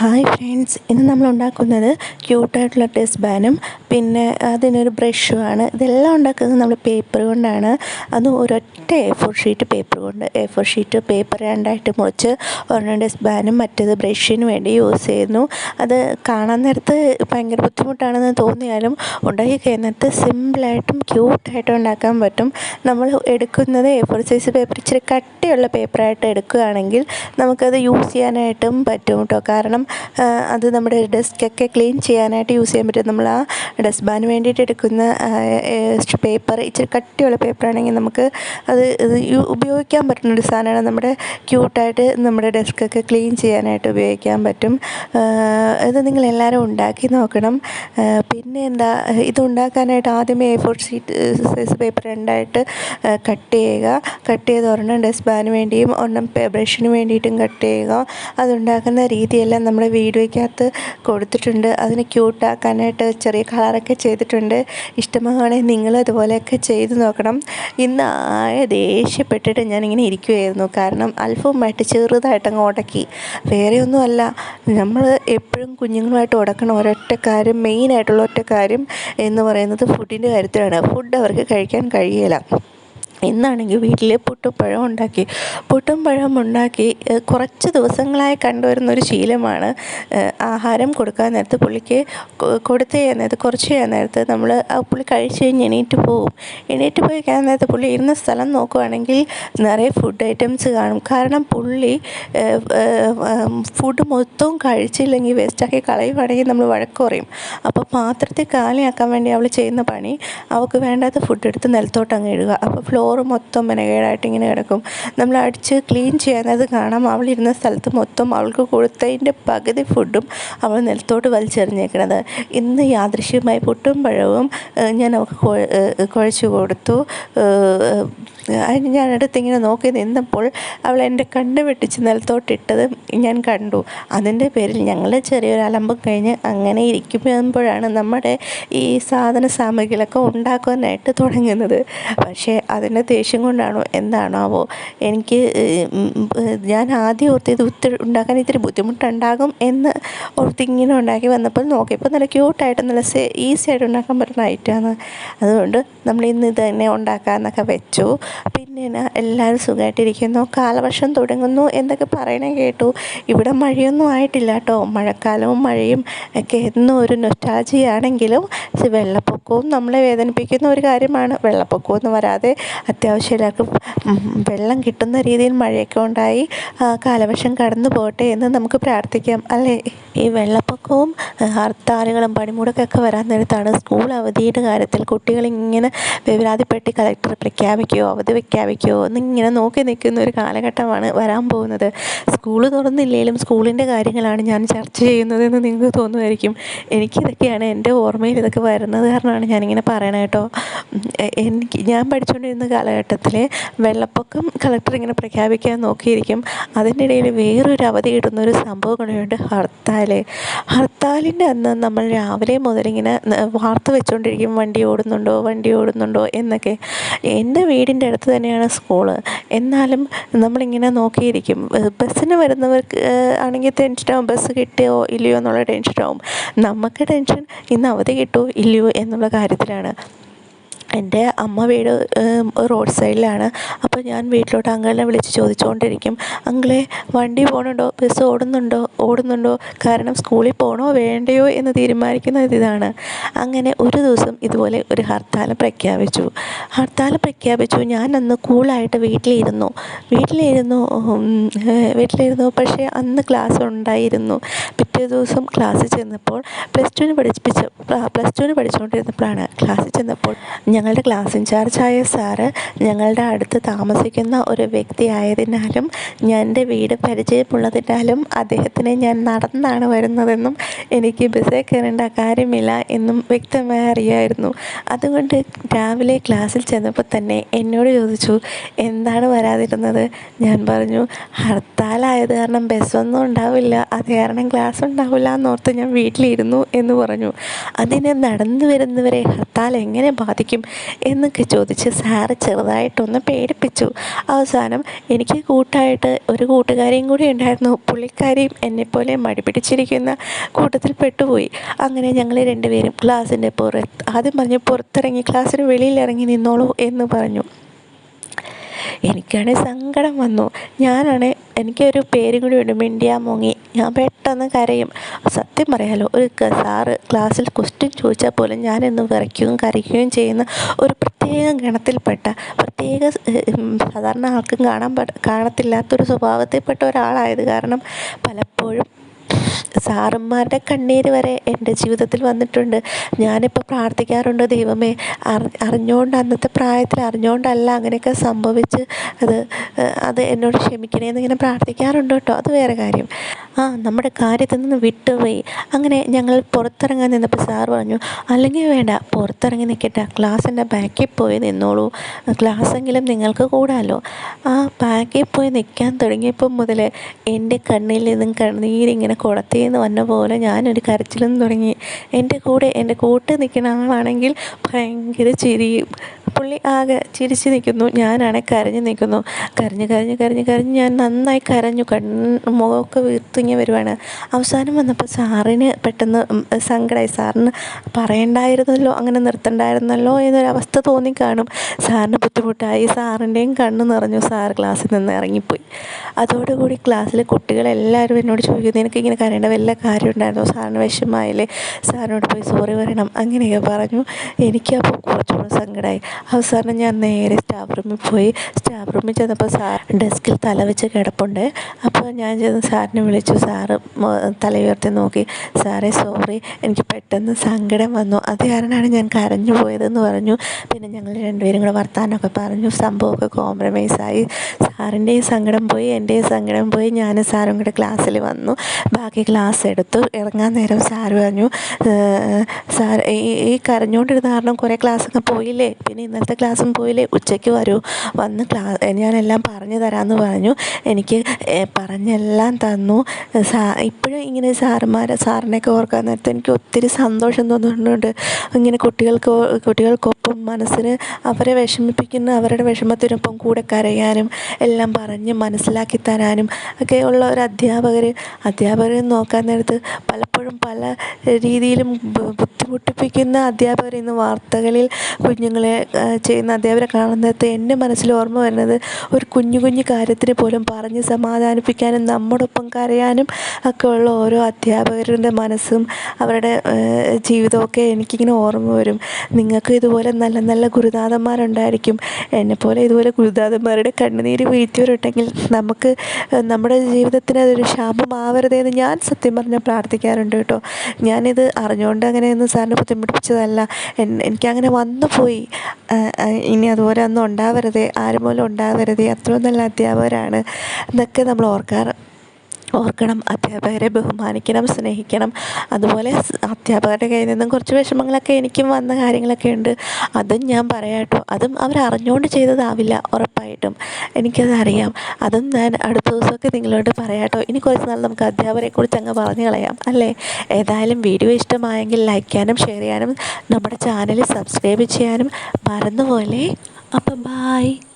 Hi friends ഇന്ന് നമ്മൾ ഉണ്ടാക്കുന്നത് ക്യൂട്ടായിട്ടുള്ള ഡസ്റ്റ് ബാനും പിന്നെ അതിനൊരു ബ്രഷുമാണ് ഇതെല്ലാം ഉണ്ടാക്കുന്നത് നമ്മൾ പേപ്പർ കൊണ്ടാണ്. അത് ഒരൊറ്റ എ ഫോർ ഷീറ്റ് പേപ്പർ കൊണ്ട്. എ ഫോർ ഷീറ്റ് പേപ്പർ രണ്ടായിട്ട് മുറിച്ച് ഒരെണ്ണം ഡസ്റ്റ് ബാനും മറ്റേത് ബ്രഷിന് വേണ്ടി യൂസ് ചെയ്യുന്നു. അത് കാണാൻ നേരത്ത് ഭയങ്കര ബുദ്ധിമുട്ടാണെന്ന് തോന്നിയാലും ഉണ്ടാക്കി കഴിഞ്ഞിട്ട് സിമ്പിളായിട്ടും ക്യൂട്ടായിട്ടും ഉണ്ടാക്കാൻ പറ്റും. നമ്മൾ എടുക്കുന്നത് എ ഫോർ സൈസ് പേപ്പർ ഇച്ചിരി കട്ടിയുള്ള പേപ്പറായിട്ട് എടുക്കുകയാണെങ്കിൽ നമുക്കത് യൂസ് ചെയ്യാനായിട്ടും പറ്റും കേട്ടോ കാരണം അത് നമ്മുടെ ഡെസ്കൊക്കെ ക്ലീൻ ചെയ്യാനായിട്ട് യൂസ് ചെയ്യാൻ പറ്റും. നമ്മൾ ആ ഡസ്റ്റ് ബാൻ വേണ്ടിയിട്ട് എടുക്കുന്ന പേപ്പർ ഇച്ചിരി കട്ടിയുള്ള പേപ്പറാണെങ്കിൽ നമുക്ക് അത് ഉപയോഗിക്കാൻ പറ്റുന്ന ഒരു സാധനമാണ്. നമ്മുടെ ക്യൂട്ടായിട്ട് നമ്മുടെ ഡെസ്കൊക്കെ ക്ലീൻ ചെയ്യാനായിട്ട് ഉപയോഗിക്കാൻ പറ്റും. ഇത് നിങ്ങൾ എല്ലാവരും ഉണ്ടാക്കി നോക്കണം. പിന്നെ എന്താ ഇത് ഉണ്ടാക്കാനായിട്ട് ആദ്യമേ A four sheet size paper രണ്ടായിട്ട് കട്ട് ചെയ്യുക. കട്ട് ചെയ്ത് ഒരെണ്ണം ഡസ്റ്റ് ബാന് വേണ്ടിയും ഒരെണ്ണം ബ്രഷിന് വേണ്ടിയിട്ടും കട്ട് ചെയ്യുക. അതുണ്ടാക്കുന്ന രീതിയെല്ലാം നമ്മുടെ വീഡിയോയ്ക്കകത്ത് കൊടുത്തിട്ടുണ്ട്. അതിന് ക്യൂട്ടാക്കാനായിട്ട് ചെറിയ കളറൊക്കെ ചെയ്തിട്ടുണ്ട്. ഇഷ്ടമാണെങ്കിൽ നിങ്ങൾ അതുപോലെയൊക്കെ ചെയ്ത് നോക്കണം. ഇന്ന് ആകെ ദേഷ്യപ്പെട്ടിട്ട് ഞാനിങ്ങനെ ഇരിക്കുമായിരുന്നു കാരണം അല്പമായിട്ട് ചെറുതായിട്ടങ്ങ് ഉടക്കി. വേറെ ഒന്നുമല്ല. നമ്മൾ എപ്പോഴും കുഞ്ഞുങ്ങളുമായിട്ട് ഉടക്കണം. ഒരൊറ്റ കാര്യം മെയിനായിട്ടുള്ള ഒറ്റ കാര്യം എന്ന് പറയുന്നത് ഫുഡിന്റെ കാര്യത്തിലാണ്. ഫുഡ് അവർക്ക് കഴിക്കാൻ കഴിയില്ല. ഇന്നാണെങ്കിൽ വീട്ടിൽ പുട്ടും പഴം ഉണ്ടാക്കി. പുട്ടും പഴം ഉണ്ടാക്കി കുറച്ച് ദിവസങ്ങളായി കണ്ടുവരുന്ന ഒരു ശീലമാണ് ആഹാരം കൊടുക്കാൻ നേരത്ത് പുള്ളിക്ക് കൊടുത്ത് ചെയ്യാൻ നേരത്ത് കുറച്ച് ചെയ്യാൻ നേരത്ത് നമ്മൾ ആ പുള്ളി കഴിച്ച് കഴിഞ്ഞ് എണീറ്റ് പോവും. എണീറ്റ് പോയി കഴിയാൻ നേരത്ത് പുള്ളി ഇരുന്ന സ്ഥലം നോക്കുവാണെങ്കിൽ നിറയെ ഫുഡ് ഐറ്റംസ് കാണും. കാരണം പുള്ളി ഫുഡ് മൊത്തവും കഴിച്ചില്ലെങ്കിൽ വേസ്റ്റാക്കി കളയുവാണെങ്കിൽ നമ്മൾ വഴക്ക് കുറയും അപ്പോൾ പാത്രത്തിൽ കാലിയാക്കാൻ വേണ്ടി അവൾ ചെയ്യുന്ന പണി അവൾക്ക് വേണ്ടാത്ത ഫുഡ് എടുത്ത് നിലത്തോട്ട് അങ്ങ് ഇടുക. അപ്പോൾ ഫ്ലോറ് മൊത്തം മെനകേടായിട്ട് ഇങ്ങനെ കിടക്കും. നമ്മൾ അടിച്ച് ക്ലീൻ ചെയ്യാനത് കാണാം. അവൾ ഇരുന്ന സ്ഥലത്ത് മൊത്തം അവൾക്ക് കൊടുത്തതിന്റെ പകുതി ഫുഡും അവൾ നിലത്തോട്ട് വലിച്ചെറിഞ്ഞേക്കണത്. ഇന്ന് യാദൃശ്യമായി പുട്ടും പഴവും ഞാൻ അവൾക്ക് കുഴച്ചു കൊടുത്തു. അതിന് ഞാൻ അടുത്തിങ്ങനെ നോക്കി നിന്നപ്പോൾ അവൾ എന്റെ കണ്ണ് വെട്ടിച്ച് നിലത്തോട്ടിട്ടത് ഞാൻ കണ്ടു. അതിന്റെ പേരിൽ ഞങ്ങൾ ചെറിയൊരു അലമ്പം കഴിഞ്ഞ് അങ്ങനെ ഇരിക്കുമ്പോഴാണ് നമ്മുടെ ഈ സാധന സാമഗ്രികളൊക്കെ ഉണ്ടാക്കാനായിട്ട് തുടങ്ങുന്നത്. പക്ഷേ അതിന്റെ ദേഷ്യം കൊണ്ടാണോ എന്താണാവോ? എനിക്ക് ഞാൻ ആദ്യം ഓർത്ത് ഇത് ഒത്തിരി ഉണ്ടാക്കാൻ ഇത്തിരി ബുദ്ധിമുട്ടുണ്ടാകും എന്ന് ഓർത്ത് ഇങ്ങനെ ഉണ്ടാക്കി വന്നപ്പോൾ നോക്കിയപ്പോൾ നല്ല ക്യൂട്ടായിട്ട് നല്ല സേ ഈസി ആയിട്ട് ഉണ്ടാക്കാൻ പറ്റുന്ന ഐറ്റമാണ് അതുകൊണ്ട് നമ്മൾ ഇന്ന് ഇത് തന്നെ ഉണ്ടാക്കാമെന്നൊക്കെ വെച്ചു. പിന്നെ എല്ലാവരും സുഖമായിട്ടിരിക്കുന്നു കാലവർഷം തുടങ്ങുന്നു എന്നൊക്കെ പറയണേ കേട്ടു. ഇവിടെ മഴയൊന്നും ആയിട്ടില്ല കേട്ടോ. മഴക്കാലവും മഴയും ഒക്കെ എന്നും ഒരു നൊസ്റ്റാജിയാണെങ്കിലും വെള്ളപ്പൊക്കവും നമ്മളെ വേദനിപ്പിക്കുന്ന ഒരു കാര്യമാണ്. വെള്ളപ്പൊക്കമൊന്നും വരാതെ അത്യാവശ്യം എല്ലാവർക്കും വെള്ളം കിട്ടുന്ന രീതിയിൽ മഴയൊക്കെ ഉണ്ടായി കാലവർഷം കടന്നു പോകട്ടെ എന്ന് നമുക്ക് പ്രാർത്ഥിക്കാം. അല്ലേ? ഈ വെള്ളപ്പൊക്കവും ഹർത്താലുകളും പണിമുടക്കൊക്കെ വരാൻ നേരത്താണ് സ്കൂൾ അവധിയുടെ കാര്യത്തിൽ കുട്ടികൾ ഇങ്ങനെ വിവരാതിപ്പെട്ടി കളക്ടർ പ്രഖ്യാപിക്കുകയോ അവധി പ്രഖ്യാപിക്കുകയോ എന്നിങ്ങനെ നോക്കി നിൽക്കുന്ന ഒരു കാലഘട്ടമാണ് വരാൻ പോകുന്നത്. സ്കൂൾ തുറന്നില്ലെങ്കിലും സ്കൂളിന്റെ കാര്യങ്ങളാണ് ഞാൻ ചർച്ച ചെയ്യുന്നതെന്ന് നിങ്ങൾക്ക് തോന്നുമായിരിക്കും. എനിക്കിതൊക്കെയാണ് എന്റെ ഓർമ്മയിൽ ഇതൊക്കെ വരുന്നത് കാരണമാണ് ഞാനിങ്ങനെ പറയണത് കേട്ടോ. എനിക്ക് ഞാൻ പഠിച്ചുകൊണ്ടിരുന്ന കാലഘട്ടത്തിൽ വെള്ളപ്പൊക്കം കളക്ടർ ഇങ്ങനെ പ്രഖ്യാപിക്കാൻ നോക്കിയിരിക്കും. അതിന്റെ ഇടയിൽ വേറൊരു അവധി കിട്ടുന്ന ഒരു സംഭവം കൂടെയുണ്ട് ഹർത്താൽ ഹർത്താലിന്റെ അന്ന് നമ്മൾ രാവിലെ മുതലിങ്ങനെ വാർത്ത വെച്ചുകൊണ്ടിരിക്കും വണ്ടി ഓടുന്നുണ്ടോ വണ്ടി ഓടുന്നുണ്ടോ എന്നൊക്കെ. എന്റെ വീടിന്റെ അടുത്ത് തന്നെയാണ് സ്കൂൾ. എന്നാലും നമ്മളിങ്ങനെ നോക്കിയിരിക്കും. ബസ്സിന് വരുന്നവർക്ക് ആണെങ്കിൽ ടെൻഷനാവും ബസ് കിട്ടിയോ ഇല്ലയോ എന്നുള്ള ടെൻഷനാവും. നമുക്ക് ടെൻഷൻ ഇന്ന് അവധി കിട്ടുമോ ഇല്ലയോ എന്നുള്ള കാര്യത്തിലാണ്. എന്റെ അമ്മ വീട് റോഡ് സൈഡിലാണ്. അപ്പോൾ ഞാൻ വീട്ടിലോട്ട് അങ്കിളിനെ വിളിച്ച് ചോദിച്ചുകൊണ്ടിരിക്കും അങ്കിളെ വണ്ടി പോകണുണ്ടോ ബസ് ഓടുന്നുണ്ടോ? ഓടുന്നുണ്ടോ? കാരണം സ്കൂളിൽ പോകണോ വേണ്ടയോ എന്ന് തീരുമാനിക്കുന്നത് ഇതാണ്. അങ്ങനെ ഒരു ദിവസം ഇതുപോലെ ഒരു ഹർത്താൽ പ്രഖ്യാപിച്ചു. ഹർത്താൽ പ്രഖ്യാപിച്ചു. ഞാൻ അന്ന് കൂളായിട്ട് വീട്ടിലിരുന്നു. വീട്ടിലിരുന്നു വീട്ടിലിരുന്നു. പക്ഷേ അന്ന് ക്ലാസ് ഉണ്ടായിരുന്നു. പിറ്റേ ദിവസം ക്ലാസ്സിൽ ചെന്നപ്പോൾ പ്ലസ് ടുവിന് പഠിപ്പിച്ച പ്ലസ് ടുവിന് പഠിച്ചുകൊണ്ടിരുന്നപ്പോഴാണ് ക്ലാസ്സിൽ ചെന്നപ്പോൾ ഞങ്ങളുടെ ക്ലാസ് ഇൻചാർജായ സാറ് ഞങ്ങളുടെ അടുത്ത് താമസിക്കുന്ന ഒരു വ്യക്തി ആയതിനാലും ഞാൻ എന്റെ വീട് പരിചയമുള്ളതിനാലും അദ്ദേഹത്തിനെ ഞാൻ നടന്നാണ് വരുന്നതെന്നും എനിക്ക് ബസ്സിൽ കയറേണ്ട കാര്യമില്ല എന്നും വ്യക്തമായി അറിയായിരുന്നു. അതുകൊണ്ട് രാവിലെ ക്ലാസ്സിൽ ചെന്നപ്പോൾ തന്നെ എന്നോട് ചോദിച്ചു എന്താണ് വരാതിരുന്നത്? ഞാൻ പറഞ്ഞു ഹർത്താലായത് കാരണം ബസ്സൊന്നും ഉണ്ടാവില്ല അത് കാരണം ക്ലാസ് ഉണ്ടാവില്ല എന്നോർത്ത് ഞാൻ വീട്ടിലിരുന്നു എന്ന് പറഞ്ഞു. അതിനെ നടന്നു വരുന്നവരെ ഹർത്താൽ എങ്ങനെ ബാധിക്കും? എന്നൊക്കെ ചോദിച്ച് സാറ് ചെറുതായിട്ടൊന്ന് പേടിപ്പിച്ചു. അവസാനം എനിക്ക് കൂട്ടായിട്ട് ഒരു കൂട്ടുകാരിയും കൂടി ഉണ്ടായിരുന്നു. പുള്ളിക്കാരിയും എന്നെപ്പോലെ മടി പിടിച്ചിരിക്കുന്ന കൂട്ടത്തിൽ പെട്ടുപോയി. അങ്ങനെ ഞങ്ങൾ രണ്ടുപേരും ക്ലാസ്സിന്റെ പുറത്ത് ആദ്യം പറഞ്ഞു പുറത്തിറങ്ങി ക്ലാസ്സിന് വെളിയിലിറങ്ങി നിന്നോളൂ എന്ന് പറഞ്ഞു. എനിക്കാണെങ്കിൽ സങ്കടം വന്നു. ഞാനാണ് എനിക്കൊരു പേരും കൂടി ഉണ്ട് മിണ്ടിയാ മുങ്ങി. ഞാൻ പെട്ടെന്ന് കരയും. സത്യം പറയാലോ ഒരു സാറ് ക്ലാസ്സിൽ ക്വസ്റ്റ്യൻ ചോദിച്ചാൽ പോലും ഞാനെന്ന് വിറയ്ക്കുകയും കരയ്ക്കുകയും ചെയ്യുന്ന ഒരു പ്രത്യേക ഗണത്തിൽപ്പെട്ട പ്രത്യേക സാധാരണ ആർക്കും കാണാൻ കാണത്തില്ലാത്തൊരു സ്വഭാവത്തിൽപ്പെട്ട ഒരാളായത് കാരണം പലപ്പോഴും സാറന്മാരുടെ കണ്ണീര് വരെ എന്റെ ജീവിതത്തിൽ വന്നിട്ടുണ്ട്. ഞാനിപ്പോൾ പ്രാർത്ഥിക്കാറുണ്ട് ദൈവമേ അറിഞ്ഞുകൊണ്ട് അന്നത്തെ പ്രായത്തിൽ അറിഞ്ഞുകൊണ്ടല്ല അങ്ങനെയൊക്കെ സംഭവിച്ച് അത് അത് എന്നോട് ക്ഷമിക്കണേ എന്നിങ്ങനെ പ്രാർത്ഥിക്കാറുണ്ട് കേട്ടോ. അത് വേറെ കാര്യം. ആ നമ്മുടെ കാര്യത്തിൽ നിന്ന് വിട്ടുപോയി. അങ്ങനെ ഞങ്ങൾ പുറത്തിറങ്ങാൻ നിന്നപ്പോൾ സാർ പറഞ്ഞു അല്ലെങ്കിൽ വേണ്ട പുറത്തിറങ്ങി നിൽക്കട്ടെ. ക്ലാസ്സിന്റെ ബാക്കിൽ പോയി നിന്നോളൂ. ക്ലാസ്സെങ്കിലും നിങ്ങൾക്ക് കൂടാലോ. ആ ബാക്കിൽ പോയി നിൽക്കാൻ തുടങ്ങിയപ്പോൾ മുതൽ എന്റെ കണ്ണിൽ നിന്നും കണ്ണീരിങ്ങനെ കുളത്തിൽ വന്ന പോലെ ഞാനൊരു കരച്ചിലും തുടങ്ങി. എന്റെ കൂടെ എന്റെ കൂട്ട് നിൽക്കുന്ന ആളാണെങ്കിൽ ഭയങ്കര ചിരിയും പുള്ളി ആകെ ചിരിച്ച് നിൽക്കുന്നു. ഞാനാണെ കരഞ്ഞു നിൽക്കുന്നു. കരഞ്ഞ് കരഞ്ഞ് കരഞ്ഞ് കരഞ്ഞ് ഞാൻ നന്നായി കരഞ്ഞു. കണ്ണ് മുഖമൊക്കെ വീർത്തിങ്ങി വരുവാണ്. അവസാനം വന്നപ്പോൾ സാറിന് പെട്ടെന്ന് സങ്കടമായി സാറിന് പറയണ്ടായിരുന്നല്ലോ അങ്ങനെ നിർത്തണ്ടായിരുന്നല്ലോ എന്നൊരവസ്ഥ തോന്നിക്കാണും. സാറിന് ബുദ്ധിമുട്ടായി. സാറിന്റെയും കണ്ണ് നിറഞ്ഞു. സാർ ക്ലാസ്സിൽ നിന്ന് ഇറങ്ങിപ്പോയി. അതോടുകൂടി ക്ലാസ്സിലെ കുട്ടികളെല്ലാവരും എന്നോട് ചോദിക്കുന്നു നിനക്ക് ഇങ്ങനെ കരയേണ്ട വല്ല കാര്യം ഉണ്ടായിരുന്നു? സാറിന് വിഷമമായില്ലേ? സാറിനോട് പോയി സോറി പറയണം. അങ്ങനെയൊക്കെ പറഞ്ഞു. എനിക്കപ്പോൾ കുറച്ചുകൂടെ സങ്കടമായി അവസാനം ഞാൻ നേരെ സ്റ്റാഫ് റൂമിൽ പോയി. സ്റ്റാഫ് റൂമിൽ ചെന്നപ്പോൾ സാർ ഡെസ്കിൽ തല വെച്ച് കിടപ്പുണ്ട്. അപ്പോൾ ഞാൻ ചെന്ന് സാറിനെ വിളിച്ചു. സാറ് തല ഉയർത്തി നോക്കി. സാറേ സോറി എനിക്ക് പെട്ടെന്ന് സങ്കടം വന്നു. അത് കാരണമാണ് ഞാൻ കരഞ്ഞു പോയതെന്ന് പറഞ്ഞു. പിന്നെ ഞങ്ങൾ രണ്ടുപേരും കൂടെ വർത്താനമൊക്കെ പറഞ്ഞു. സംഭവമൊക്കെ കോംപ്രമൈസ് ആയി. സാറിന്റെയും സങ്കടം പോയി എന്റെയും സങ്കടം പോയി. ഞാൻ സാറും കൂടെ ക്ലാസ്സിൽ വന്നു. ബാക്കി ക്ലാസ് എടുത്തു. ഇറങ്ങാൻ നേരം സാർ പറഞ്ഞു സാർ ഈ കരഞ്ഞുകൊണ്ടിരുന്ന കാരണം കുറേ ക്ലാസ്സൊക്കെ പോയില്ലേ? പിന്നെ ഇന്നലത്തെ ക്ലാസ്സും പോയില്ലേ? ഉച്ചയ്ക്ക് വരൂ. വന്ന് ക്ലാ ഞാനെല്ലാം പറഞ്ഞു തരാമെന്ന് പറഞ്ഞു. എനിക്ക് പറഞ്ഞെല്ലാം തന്നു. സാ ഇപ്പോഴും ഇങ്ങനെ സാറുമാരെ സാറിനെയൊക്കെ ഓർക്കാൻ നേരത്തെ എനിക്ക് ഒത്തിരി സന്തോഷം തോന്നുന്നുണ്ട്. ഇങ്ങനെ കുട്ടികൾക്ക് കുട്ടികൾക്കൊപ്പം മനസ്സിന് അവരെ വിഷമിപ്പിക്കുന്ന അവരുടെ വിഷമത്തിനൊപ്പം കൂടെ കരയാനും എല്ലാം പറഞ്ഞ് മനസ്സിലാക്കി തരാനും ഒക്കെ ഉള്ള ഒരു അധ്യാപകർ അധ്യാപകരെ നോക്കാൻ നേരത്ത് പലപ്പോഴും പല രീതിയിലും ബുദ്ധിമുട്ടിപ്പിക്കുന്ന അധ്യാപകർ ഇന്ന് വാർത്തകളിൽ കുഞ്ഞുങ്ങളെ ചെയ്യുന്ന അധ്യാപകരെ കാണുന്നത് എന്റെ മനസ്സിൽ ഓർമ്മ വരുന്നത് ഒരു കുഞ്ഞു കുഞ്ഞു കാര്യത്തിന് പോലും പറഞ്ഞ് സമാധാനിപ്പിക്കാനും നമ്മോടൊപ്പം കരയാനും ഒക്കെ ഉള്ള ഓരോ അധ്യാപകരുടെ മനസ്സും അവരുടെ ജീവിതമൊക്കെ എനിക്കിങ്ങനെ ഓർമ്മ വരും. നിങ്ങൾക്ക് ഇതുപോലെ നല്ല നല്ല ഗുരുനാഥന്മാരുണ്ടായിരിക്കും. എന്നെപ്പോലെ ഇതുപോലെ ഗുരുനാഥന്മാരുടെ കണ്ണുനീര് വീഴ്ത്തിയവരുണ്ടെങ്കിൽ നമുക്ക് നമ്മുടെ ജീവിതത്തിന് അതൊരു ശാപമാവരുതേ ഞാൻ സത്യം പറഞ്ഞാൽ പ്രാർത്ഥിക്കാറുണ്ട് കേട്ടോ. ഞാനിത് അറിഞ്ഞുകൊണ്ട് അങ്ങനെയൊന്നും സാറിനെ ബുദ്ധിമുട്ടിപ്പിച്ചതല്ല. എനിക്കങ്ങനെ വന്നു പോയി ഇനി അതുപോലെ ഒന്നും ഉണ്ടാവരുതേ ആരും പോലും ഉണ്ടാവരുതേ അത്രയും നല്ല അധ്യാപകരാണ് എന്നൊക്കെ നമ്മൾ ഓർക്കാറ്. ഓർക്കണം അധ്യാപകരെ ബഹുമാനിക്കണം സ്നേഹിക്കണം. അതുപോലെ അധ്യാപകരുടെ കയ്യിൽ നിന്നും കുറച്ച് വിഷമങ്ങളൊക്കെ എനിക്കും വന്ന കാര്യങ്ങളൊക്കെ ഉണ്ട്. അതും ഞാൻ പറയാട്ടോ അതും അവർ അറിഞ്ഞുകൊണ്ട് ചെയ്തതാവില്ല ഉറപ്പായിട്ടും. എനിക്കതറിയാം. അതും ഞാൻ അടുത്ത ദിവസമൊക്കെ നിങ്ങളോട് പറയാട്ടോ ഇനി കുറച്ച് നാൾ നമുക്ക് അധ്യാപകരെക്കുറിച്ച് അങ്ങ് പറഞ്ഞു കളയാം അല്ലേ? ഏതായാലും വീഡിയോ ഇഷ്ടമായെങ്കിൽ ലൈക്ക് ചെയ്യാനും ഷെയർ ചെയ്യാനും നമ്മുടെ ചാനൽ സബ്സ്ക്രൈബ് ചെയ്യാനും മറന്നുപോലെ അപ്പം ബായ്